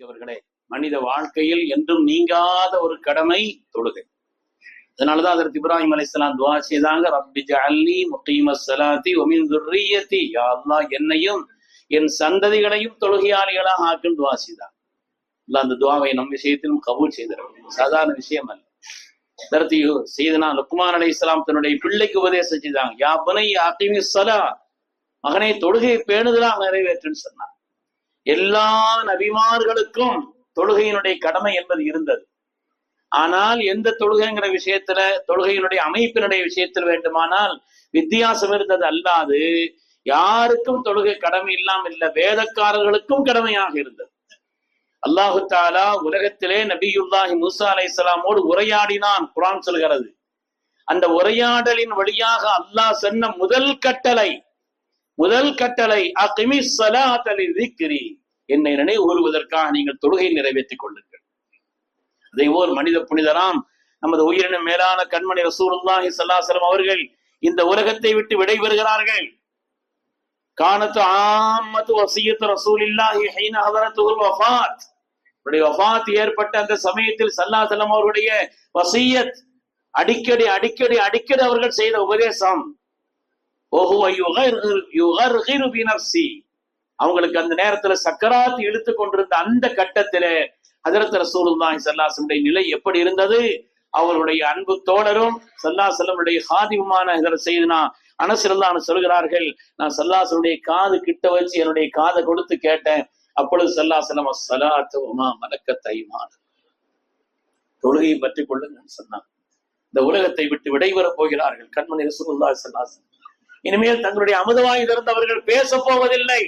அன்பிற்குரியவர்களே மனித வாழ்க்கையில் என்றும் நீங்காத ஒரு கடமை தொழுகை. அதனாலதான் அதற்கு இப்ராஹிம் அலிஸ்லாம் துவா செய்தாங்க ரப்பி ஜல்லி முக்கீம சலாத்தி ஒமின் துர்ரியத்தி. யாருலா என்னையும் என் சந்ததிகளையும் தொழுகையாளிகளாக ஆக்கும் துவா செய்தாங்க அந்த துவாவை நம் விஷயத்திலும் கபூல் செய்திருக்கோம் சாதாரண விஷயம் அல்ல. தரத்தையோ செய்தனா லுக்மான் அலி இஸ்லாம் தன்னுடைய பிள்ளைக்கு உபதேசம் செய்தாங்க யா பனை அக்கிமி சலா மகனை தொழுகை பேணுதலாக நிறைவேற்றுன்னு சொன்னான். எல்லா நபிமார்களுக்கும் தொழுகையினுடைய கடமை என்பது இருந்தது. ஆனால் எந்த தொழுகைங்கிற விஷயத்துல தொழுகையினுடைய அமைப்பினுடைய விஷயத்தில் வேண்டுமானால் வித்தியாசம் இருந்தது அல்லாது யாருக்கும் தொழுகை கடமை இல்லாமல் இல்ல வேதக்காரர்களுக்கும் கடமையாக இருந்தது. அல்லாஹு தாலா உலகத்திலே நபியுல்லாஹி மூசா இஸ்லாமோடு உரையாடினான் குரான் சொல்கிறது. அந்த உரையாடலின் வழியாக அல்லாஹ் சொன்ன முதல் கட்டளை முதல் கட்டளை அகிமி சலாத்தலி திக்ரி என்னை நினைவு கூறுவதற்காக நீங்கள் தொழுகை நிறைவேற்றிக் கொள்ளுங்கள். அதே போல் மனித புனிதராம் நமது உயிரின மேலான கண்மணி ரசூலுல்லாஹி சல்லாசலம் அவர்கள் இந்த உலகத்தை விட்டு விடைபெறுகிறார்கள் கானத்து ஆமத்து வசியத்து ரசூலில்லாஹி ஹைன ஹதரத்துல் வஃபாத். அவருடைய வஃபாத் ஏற்பட்ட அந்த சமயத்தில் சல்லாசலம் அவருடைய வசியத் அடிக்கடி அடிக்கடி அடிக்கடி அவர்கள் செய்த உபதேசம். ஓஹுவ யுகர்கிரு பினப்சி அவங்களுக்கு அந்த நேரத்துல சக்கராத்து இழுத்து கொண்டிருந்த அந்த கட்டத்திலே ஹதரத் ரசூலுல்லாஹி சல்லாசனுடைய நிலை எப்படி இருந்தது? அவருடைய அன்பு தோழரும் சல்லாசல்லமுடைய ஹாதிமுமான இதர செய்தினா சொல்கிறார்கள் நான் சல்லாசனுடைய காது கிட்ட வச்சு என்னுடைய காதை கொடுத்து கேட்டேன். அப்பொழுது சல்லாசலம் சலாத்துவமா மலக்க தைமான தொழுகையை பற்றி கொள்ளுங்கன்னு சொன்னான் இந்த உலகத்தை விட்டு விடைபெறப் போகிறார்கள். கண்மணி ரசூலுல்லாஹி சல்லாசன் இனிமேல் தங்களுடைய அமுதவாய் திறந்தவர்கள் பேச போவதில்லை.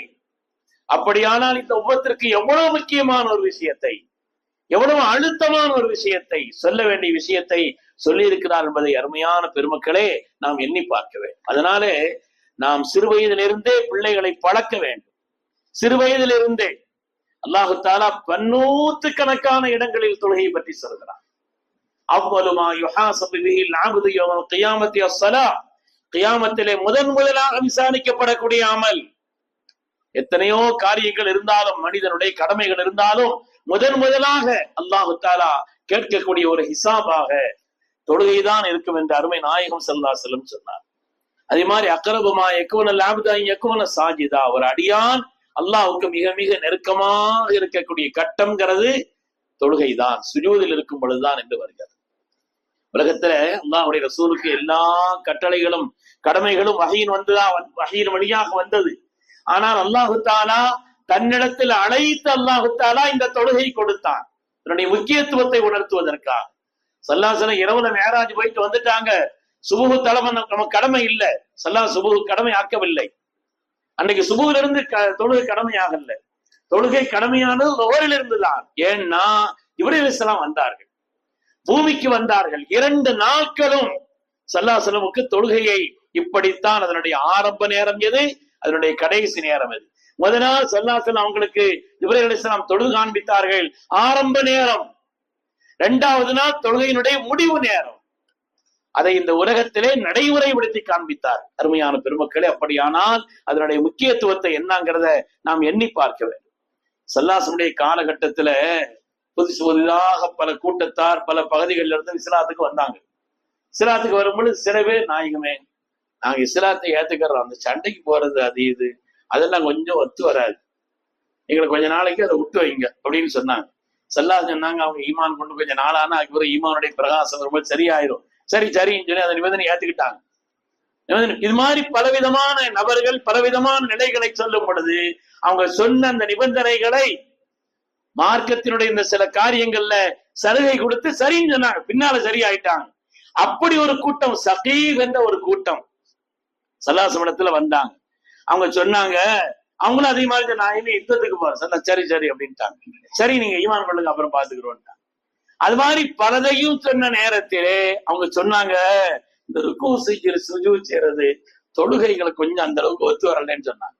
அப்படியானால் இந்த உபத்திற்கு எவ்வளவு முக்கியமான ஒரு விஷயத்தை எவ்வளவு அழுத்தமான ஒரு விஷயத்தை சொல்ல வேண்டிய விஷயத்தை சொல்லி இருக்கிறார் என்பதை அருமையான பெருமக்களே நாம் எண்ணி பார்க்க வேண்டும். அதனாலே நாம் சிறு வயதிலிருந்தே பிள்ளைகளை பழக்க வேண்டும். சிறு வயதிலிருந்தே அல்லாஹு தாலா பன்னூத்து கணக்கான இடங்களில் தொழுகையை பற்றி சொல்கிறார் அவ்வளவுமா யுஹாசபில் கியாமத்திலே முதன் முதலாக விசாரிக்கப்படக்கூடிய அமல். எத்தனையோ காரியங்கள் இருந்தாலும் மனிதனுடைய கடமைகள் இருந்தாலும் முதன் முதலாக அல்லாஹு தாலா கேட்கக்கூடிய ஒரு ஹிசாபாக தொழுகைதான் இருக்கும் என்று அருமை நாயகம் செல்லா செல்லும் சொன்னார். அதே மாதிரி அக்கரபுமா எக்குவன எக்குவன சாஜிதா ஒரு அடியான் அல்லாஹுக்கு மிக மிக நெருக்கமாக இருக்கக்கூடிய கட்டம்ங்கிறது தொழுகைதான் சுஜூதில் இருக்கும் பொழுதுதான் என்று வருகிறது. உலகத்துல அல்லாஹுடைய ரசூலுக்கு எல்லா கட்டளைகளும் கடமைகளும் வகையின் வந்துதான் வகையின் வழியாக வந்தது. ஆனால் அல்லாஹு தாலா தன்னிடத்தில் அழைத்து அல்லாஹு தாலா இந்த தொழுகை கொடுத்தான். தன்னுடைய முக்கியத்துவத்தை உணர்த்துவதற்காக. சல்லாசன இரவுல மேராஜ் போயிட்டு வந்துட்டாங்க. சுபுகு தலைமை நம்ம கடமை இல்லை. சல்லா சுபுகு கடமை ஆக்கவில்லை. அன்னைக்கு சுபுகுல இருந்து தொழுகை கடமையாகல. தொழுகை கடமையானது லோரில் இருந்துதான் ஏன்னா இவரில் வந்தார்கள். பூமிக்கு வந்தார்கள். இரண்டு நாட்களும் சல்லாசலமுக்கு தொழுகையை இப்படித்தான் அதனுடைய ஆரம்ப நேரம் எது? அதனுடைய கடைசி நேரம் எது? முதல் நாள் அவங்களுக்கு இவர்கள் இஸ்லாம் தொழுது காண்பித்தார்கள். ஆரம்ப நேரம். இரண்டாவது நாள் தொழுகையினுடைய முடிவு நேரம். அதை இந்த உலகத்திலே நடைமுறைப்படுத்தி காண்பித்தார். அருமையான பெருமக்களே அப்படியானால் அதனுடைய முக்கியத்துவத்தை என்னங்கிறத நாம் எண்ணி பார்க்க வேண்டும். சல்லாசனுடைய காலகட்டத்துல புதுசு புதிதாக பல கூட்டத்தார் பல பகுதிகளில் இருந்து இஸ்லாத்துக்கு வந்தாங்க. இஸ்லாத்துக்கு வரும்பொழுது சில பேர் நாயகமே நாங்க இஸ்லாத்தை ஏத்துக்கிறோம். அந்த சண்டைக்கு போறது அது இது. அதெல்லாம் கொஞ்சம் ஒத்து வராது. எங்களுக்கு கொஞ்ச நாளைக்கு அதை விட்டு வைங்க அப்படின்னு சொன்னாங்க. செல்லா சொன்னாங்க அவங்க ஈமான் கொண்டு கொஞ்சம் நாளானா அதுக்கு ஈமானுடைய பிரகாசம் ரொம்ப சரியாயிரும். சரி சரின்னு சொல்லி அந்த நிபந்தனை ஏத்துக்கிட்டாங்க. இது மாதிரி பலவிதமான நபர்கள் பலவிதமான நிலைகளை சொல்லும் பொழுது அவங்க சொன்ன அந்த நிபந்தனைகளை மார்க்கத்தினுடைய இந்த சில காரியங்கள்ல சலுகை கொடுத்து சரின்னு சொன்னாங்க. பின்னால சரியாயிட்டாங்க. அப்படி ஒரு கூட்டம் சகீவ் என்ற ஒரு கூட்டம். சல்லாசமனத்துல வந்தாங்க. அவங்க சொன்னாங்க அவங்களும் அதே மாதிரி நான் இனி யுத்தத்துக்கு போறேன். சரி சரி அப்படின்ட்டாங்க. சரி நீங்க ஈமான் கொள்ளுங்க அப்புறம் பாத்துக்கிறோம்ட்டாங்க அது மாதிரி பலதையும் சொன்ன நேரத்திலே அவங்க சொன்னாங்க இந்த ருக்கு செய்கிற சுஜு செய்யறது தொழுகைகளை கொஞ்சம் அந்த அளவுக்கு ஒத்து வரலன்னு சொன்னாங்க.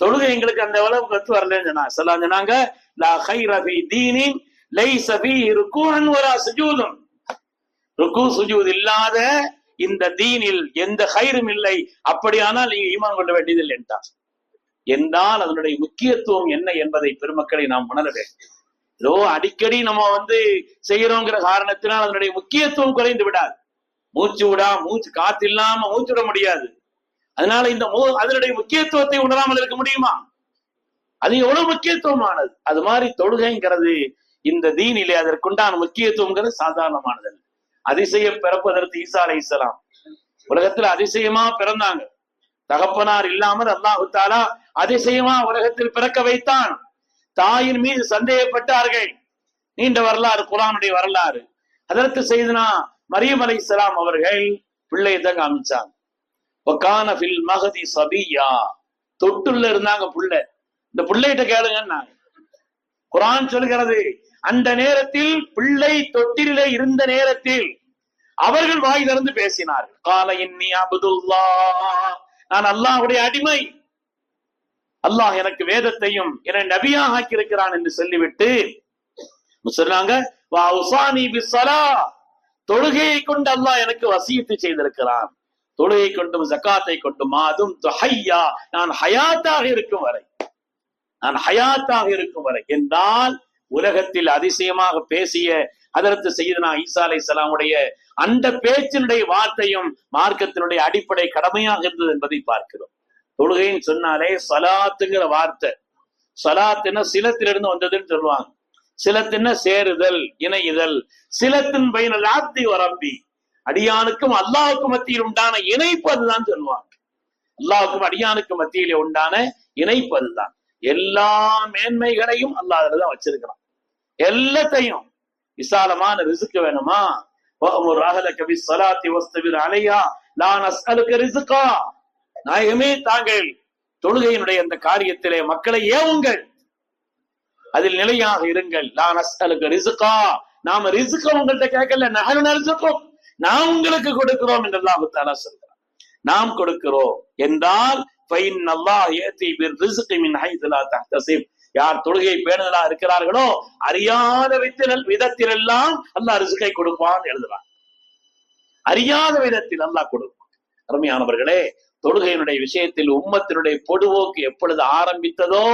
தொழுகை எங்களுக்கு அந்த அளவுக்கு ஒத்து வரலன்னு சொன்னாங்க. சொல்லா சொன்னாங்க லா ஹைர ஃபீ தீனின் லைஸ ஃபீஹி ருக்கூன் வலா சுஜூதுன். ருக்கு சுஜூத் இல்லாத இந்த தீனில் எந்த ஹைரும் இல்லை. அப்படியானால் நீங்க ஈமான் கொள்ள வேண்டியதில்லை இல்லைன்ட்டான் என்றால் அதனுடைய முக்கியத்துவம் என்ன என்பதை பெருமக்களை நாம் உணர வேண்டும். ஏதோ அடிக்கடி நம்ம வந்து செய்யறோங்கிற காரணத்தினால் அதனுடைய முக்கியத்துவம் குறைந்து விடாது. மூச்சு விடா மூச்சு காத்து இல்லாம மூச்சு விட முடியாது. அதனால இந்த மூ- அதனுடைய முக்கியத்துவத்தை உணராமல் இருக்க முடியுமா? அது எவ்வளவு முக்கியத்துவமானது? அது மாதிரி தொழுகைங்கிறது இந்த தீனிலே அதற்குண்டான முக்கியத்துவங்கிறது சாதாரணமானதல்ல. அதிசயம் பிறப்பதற்கு ஈசா அலை இஸ்லாம் உலகத்துல அதிசயமா பிறந்தாங்க. தகப்பனார் இல்லாமல் அல்லாஹு தாலா அதிசயமா உலகத்தில் பிறக்க வைத்தான். தாயின் மீது சந்தேகப்பட்டார்கள். நீண்ட வரலாறு குரானுடைய வரலாறு. அதற்கு செய்தனா மரியம் அலை அவர்கள் பிள்ளையை தான் காமிச்சாங்க. ஒக்கான மகதி சபியா. தொட்டுள்ள இருந்தாங்க புள்ள. இந்த பிள்ளைகிட்ட கேளுங்கன்னாங்க. குரான் சொல்கிறது அந்த நேரத்தில் பிள்ளை தொட்டிலே இருந்த நேரத்தில் அவர்கள் வாய் திறந்து பேசினார்கள் கால இன்னி அபுதுல்லா. நான் அல்லாஹுடைய அடிமை. அல்லாஹ் எனக்கு வேதத்தையும் என்னை நபியாக ஆக்கியிருக்கிறான் என்று சொல்லிவிட்டு சொன்னாங்க தொழுகையை கொண்டு அல்லாஹ் எனக்கு வசியத்து செய்திருக்கிறான். தொழுகை கொண்டும் ஜக்காத்தை கொண்டும் மாதும் நான் ஹயாத்தாக இருக்கும் வரை நான் ஹயாத்தாக இருக்கும் வரை என்றால் உலகத்தில் அதிசயமாக பேசிய அதற்கு செய்தனா ஈசா அலை சலாமுடைய அந்த பேச்சினுடைய வார்த்தையும் மார்க்கத்தினுடைய அடிப்படை கடமையாக இருந்தது என்பதை பார்க்கிறோம். தொழுகைன்னு சொன்னாலே சலாத்துங்கிற வார்த்தை. சலாத்துன்னா சிலத்திலிருந்து வந்ததுன்னு சொல்லுவாங்க. சிலத்தின சேருதல் இணையுதல். சிலத்தின் பயனில் ஆப்தி வரம்பி அடியானுக்கும் அல்லாஹுக்கும் மத்தியில் உண்டான இணைப்பு அதுதான் சொல்லுவாங்க. அல்லாஹுக்கும் அடியானுக்கும் மத்தியிலே உண்டான இணைப்பு அதுதான். எல்லா மேன்மைகளையும் அல்லாஹ் தான் வச்சிருக்கிறான். எல்லாத்தையும் விசாலமான ரிசுக்கு வேணுமா? வஅமுர் அஹலக பிஸ்ஸலாத்தி வஸ்தபிர் அலைஹா லா நாயகமே தாங்கள் தொழுகையினுடைய அந்த காரியத்திலே மக்களை ஏவுங்கள். அதில் நிலையாக இருங்கள். லா நஸ்அலுக ரிசுக்கா நாம ரிசுக்க உங்கள்கிட்ட கேட்கல நகரு நரிசுக்கும். நாம் உங்களுக்கு கொடுக்கிறோம் என்று அல்லாஹு தாலா சொல்கிறார் நாம் கொடுக்கிறோம் என்றால் ஃபைன் அல்லாஹ் ஏத்தி பின் ரிசுக்கு மின் ஹைதுலா தஹ்தசிப் யார் தொழுகை பேணுதலா இருக்கிறார்களோ அறியாத விதத்தில் எல்லாம் அல்லா ரிசுக்கை கொடுப்பான் எழுதுறான். அறியாத விதத்தில் அல்லா கொடுப்பான். அருமையானவர்களே தொழுகையினுடைய விஷயத்தில் உம்மத்தினுடைய பொடுவோக்கு எப்பொழுது ஆரம்பித்ததோ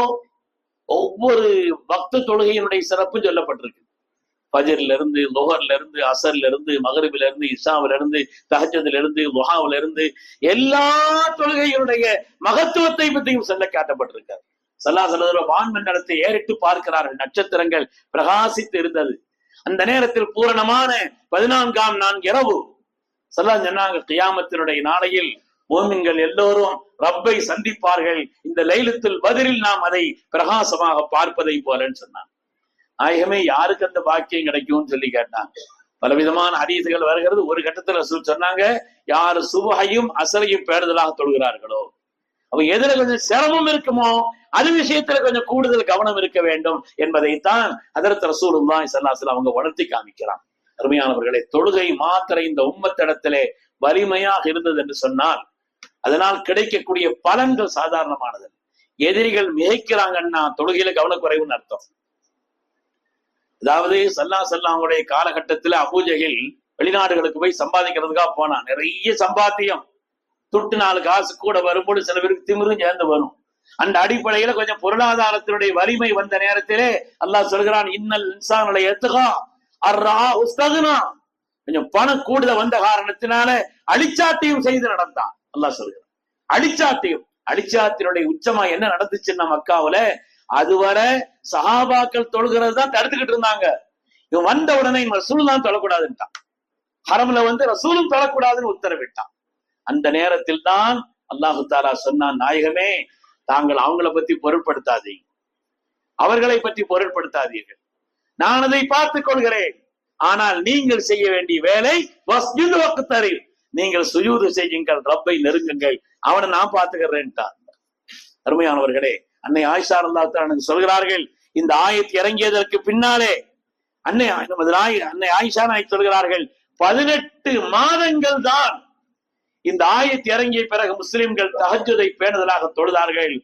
ஒவ்வொரு பக்த தொழுகையினுடைய சிறப்பு சொல்லப்பட்டிருக்கு. பஜர்ல இருந்து லோகர்ல இருந்து அசர்ல இருந்து மகரிபில இருந்து இஷாவில இருந்து தஹஜதுல இருந்து லுஹாவில இருந்து எல்லா தொழுகையினுடைய மகத்துவத்தை பற்றியும் சொல்ல காட்டப்பட்டிருக்காரு. சல்லா சல்லா வான்மண்டலத்தை ஏறிட்டு பார்க்கிறார்கள். நட்சத்திரங்கள் பிரகாசித்து இருந்தது. அந்த நேரத்தில் பூரணமான பதினான்காம் நான்கு இரவு. சல்லா சொன்னாங்க கியாமத்தினுடைய நாளையில் மோமின்கள் எல்லோரும் ரப்பை சந்திப்பார்கள். இந்த லைலத்தில் பதிலில் நாம் அதை பிரகாசமாக பார்ப்பதை போலன்னு சொன்னாங்க. நாயகமே யாருக்கு அந்த பாக்கியம் கிடைக்கும்னு சொல்லி கேட்டாங்க. பலவிதமான ஹதீசுகள் வருகிறது. ஒரு கட்டத்துல சொன்னாங்க யார் சுபகையும் அசலையும் பேடுதலாக தொழுகிறார்களோ? அப்ப எதுல கொஞ்சம் சிரமம் இருக்குமோ அது விஷயத்துல கொஞ்சம் கூடுதல் கவனம் இருக்க வேண்டும் என்பதைத்தான் அதற்கு ரசூலுல்லா ஸல்லல்லாஹு அவங்க உணர்த்தி காமிக்கிறான். அருமையானவர்களே தொழுகை மாத்திரை இந்த உம்மத்திடத்திலே வலிமையாக இருந்தது என்று சொன்னால் அதனால் கிடைக்கக்கூடிய பலன்கள் சாதாரணமானது. எதிரிகள் மிகைக்கிறாங்கன்னா தொழுகையில கவனக்குறைவுன்னு அர்த்தம். அதாவது சல்லா சல்லாவுடைய காலகட்டத்துல அபூஜையில் வெளிநாடுகளுக்கு போய் சம்பாதிக்கிறதுக்காக போனான். நிறைய சம்பாத்தியம். துட்டு நாலு காசு கூட வரும்போது சில பேருக்கு திமிரும் சேர்ந்து வரும். அந்த அடிப்படையில கொஞ்சம் பொருளாதாரத்தினுடைய வலிமை வந்த நேரத்திலே அல்லாஹ் சொல்கிறான் இன்னல் இன்சானுடைய எத்துகா அர்ரா உஸ்தகுனா. கொஞ்சம் பணம் கூடுதல் வந்த காரணத்தினால அழிச்சாட்டியும் செய்து நடந்தான். அல்லாஹ் சொல்கிறான். அழிச்சாட்டியும் அழிச்சாத்தினுடைய உச்சமா என்ன நடந்துச்சுன்னா மக்காவுல அதுவரை சஹாபாக்கள் தொழுகிறது தான் தடுத்துக்கிட்டு இருந்தாங்க. இவன் வந்த உடனே இவன் ரசூல் தான் தொழக்கூடாதுன்ட்டான். ஹரம்ல வந்து ரசூலும் தொழக்கூடாதுன்னு உத்தரவிட்டான். அந்த நேரத்தில் தான் அல்லாஹு தாலா சொன்னான் நாயகமே தாங்கள் அவங்கள பத்தி பொருட்படுத்தாதீங்க. அவர்களை பற்றி பொருட்படுத்தாதீர்கள். நான் அதை பார்த்துக் கொள்கிறேன். ஆனால் நீங்கள் செய்ய வேண்டிய வேலை வஸ்ஜுது வக்தரில். நீங்கள் சுயூது செய்யுங்கள் ரப்பை நெருங்குங்கள். அவனை நான் பார்த்துக்கிறேன்ட்டான். அருமையானவர்களே அன்னை ஆயிஷா அல்லா சொல்கிறார்கள் இந்த ஆயத்து இறங்கியதற்கு பின்னாலே அன்னை நமது அன்னை ஆயிஷா நாய் சொல்கிறார்கள் பதினெட்டு மாதங்கள் தான் இந்த ஆயத்து இறங்கிய பிறகு முஸ்லிம்கள் தகஜதை பேணுதலாக தொழுதார்கள்.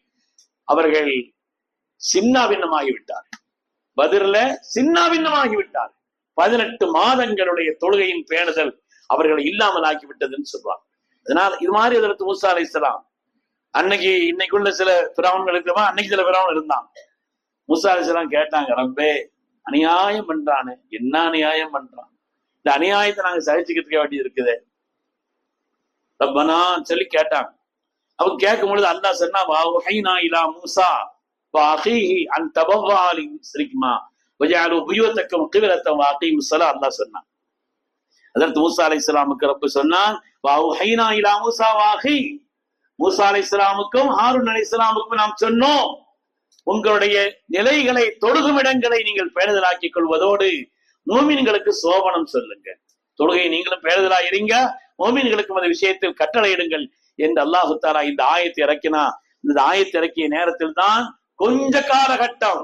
அவர்கள் சின்னாபின்னமாகிவிட்டார். பதிர்ல சின்னாபின்னமாகிவிட்டார். பதினெட்டு மாதங்களுடைய தொழுகையின் பேணுதல் அவர்களை இல்லாமல் ஆக்கிவிட்டதுன்னு சொல்றாங்க. அதனால் இது மாதிரி அதற்கு மூசா அலை இஸ்லாம் அன்னைக்கு இன்னைக்குள்ள சில பிராமணர்கள் இருக்கிறவா அன்னைக்கு சில பிராவன் இருந்தான். மூசா அலிஸ்லாம் கேட்டாங்க ரப்பே அநியாயம் பண்றானு. என்ன அநியாயம் பண்றான்? இந்த அநியாயத்தை நாங்க சகிச்சுக்கிட்டு வேண்டியது இருக்குது. ரப்பனா சொல்லி கேட்டாங்க. அவங்க கேட்கும் பொழுது அல்லாஹ் சொன்னா வஹைனா இலா மூசா வாஹீஹி அன் தபவாலி வஜாலு அல்லாஹ் சொன்னான். அதற்கு மூசா அலைஹிஸ்ஸலாமுக்கு ரப்பு சொன்னான் வஹைனா இலா மூசா வாஹி மூசா ஹாரூன் நாம் சொன்னோம் உங்களுடைய நிலைகளை தொழுகும் இடங்களை நீங்கள் பேணுதலாக்கிக் கொள்வதோடு மோமின்களுக்கு சோபனம் சொல்லுங்க தொழுகையை நீங்களும் பேணுதலா இருங்க மோமீன்களுக்கும் அந்த விஷயத்தில் கட்டளையிடுங்கள் என்று அல்லாஹு தாலா இந்த ஆயத்தை இறக்கினா. இந்த ஆயத்தை இறக்கிய நேரத்தில் தான் கொஞ்ச காலகட்டம்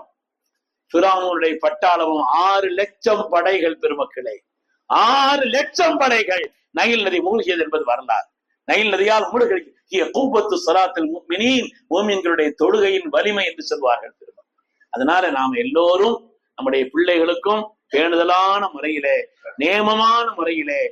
பிரானுடைய பட்டாளமும் ஆறு லட்சம் படைகள் பெருமக்களே. ஆறு லட்சம் படைகள் நயில் நதி மூழ்கியது என்பது வரலாறு. நயில் நதியால் மூழ்கி கூப்பத்து சலாத்தில் மினீன் மோமின்களுடைய தொழுகையின் வலிமை என்று சொல்வார்கள் திரும்ப அதனால நாம் எல்லோரும் நம்முடைய பிள்ளைகளுக்கும் பேணுதலான முறையிலே நேமமான முறையிலே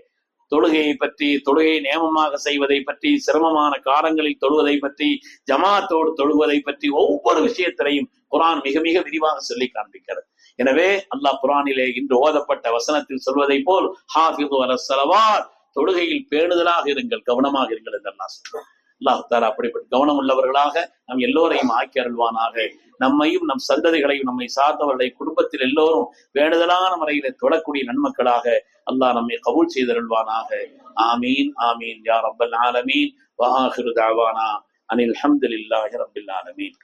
தொழுகையை பற்றி தொழுகையை நியமமாக செய்வதை பற்றி சிரமமான காலங்களில் தொழுவதை பற்றி ஜமாத்தோடு தொழுவதை பற்றி ஒவ்வொரு விஷயத்திலையும் குரான் மிக மிக விரிவாக சொல்லி காண்பிக்கிறது. எனவே அல்லாஹ் குரானிலே இன்று ஓதப்பட்ட வசனத்தில் சொல்வதை போல் ஹாஃபிது அலசலவார் தொழுகையில் பேணுதலாக இருங்கள் கவனமாக இருங்கள் என்று சொல்றோம் அல்லாஹால அப்படிப்பட்ட கவனம் உள்ளவர்களாக நம் எல்லோரையும் ஆக்கி அருள்வானாக. நம்மையும் நம் சந்ததிகளையும் நம்மை சார்ந்தவர்களை குடும்பத்தில் எல்லோரும் வேண்டுதலான முறையில தொடக்கூடிய நன்மக்களாக அல்லாஹ் நம்மை கபூல் செய்தருள்வானாக ஆமீன் ஆமீன் யார் அப்பல் ஆலமீன். வஹாஹிரு தாவானா. அனில் அஹமதுல்லாஹி ரபில் ஆலமீன்.